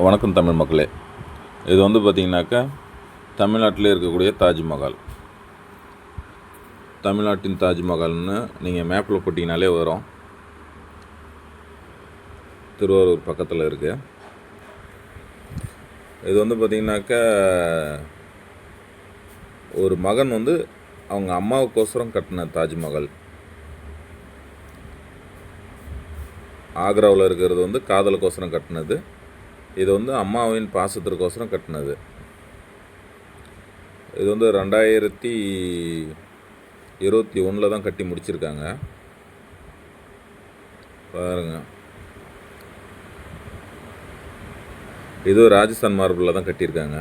வணக்கம் தமிழ் மக்களே. இது வந்து பார்த்திங்கனாக்கா தமிழ்நாட்டிலே இருக்கக்கூடிய தாஜ்மஹால். தமிழ்நாட்டின் தாஜ்மஹால்னு நீங்கள் மேப்பில் போட்டிங்கனாலே வரும். திருவாரூர் பக்கத்தில் இருக்குது இது வந்து பார்த்திங்கனாக்கா ஒரு மகன் வந்து அவங்க அம்மாவுக்கோசரம் கட்டின தாஜ்மஹால். ஆக்ராவில் இருக்கிறது வந்து காதலுக்கோசரம் கட்டினது. இது வந்து அம்மாவின் பாசத்திற்கோசரம் கட்டினது. இது வந்து ரெண்டாயிரத்தி இருபத்தி ஒன்றில் தான் கட்டி முடிச்சிருக்காங்க. பாருங்க. இது ராஜஸ்தான் மார்பிளில் தான் கட்டியிருக்காங்க.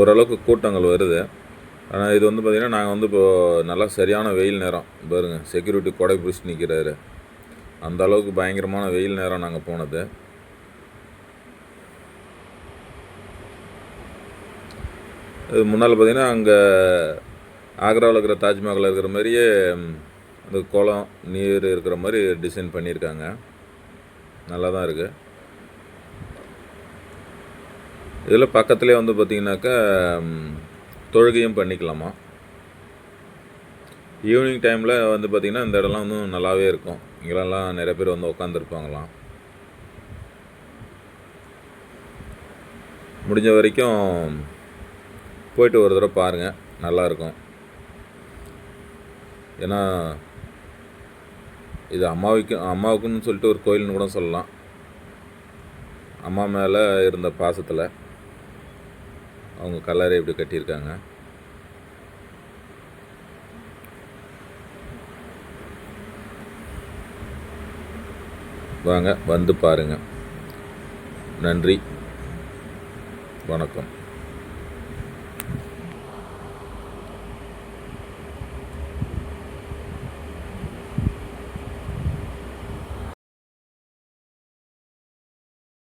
ஓரளவுக்கு கூட்டங்கள் வருது. ஆனால் இது வந்து பார்த்திங்கன்னா நாங்கள் வந்து இப்போ நல்லா சரியான வெயில் நேரம். பாருங்கள் செக்யூரிட்டி கொடை பிடிச்சி நிற்கிறாரு அந்த அளவுக்கு பயங்கரமான வெயில் நேரம் நாங்கள் போனது. இது முன்னால் பார்த்தீங்கன்னா அங்கே ஆக்ராவில் இருக்கிற தாஜ்மஹால் இருக்கிற மாதிரியே அந்த குளம் நீர் இருக்கிற மாதிரி டிசைன் பண்ணியிருக்காங்க. நல்லா தான் இருக்குது இதில் பக்கத்துலேயே வந்து பார்த்திங்கனாக்கா தொழுகையும் பண்ணிக்கலாமா? ஈவினிங் டைமில் வந்து பார்த்திங்கன்னா இந்த இடம்லாம் வந்து நல்லாவே இருக்கும். இங்கெல்லாம் நிறைய பேர் வந்து உட்காந்துருப்பாங்களாம் முடிஞ்ச வரைக்கும் போயிட்டு ஒரு தடவை பாருங்கள் நல்லாயிருக்கும் ஏன்னா இது அம்மாவுக்கு அம்மாவுக்குன்னு சொல்லிட்டு ஒரு கோயில்னு கூட சொல்லலாம். அம்மா மேலே இருந்த பாசத்தில் அவங்க கல்லறை இப்படி கட்டியிருக்காங்க. வாங்க வந்து பாருங்கள் நன்றி. வணக்கம்.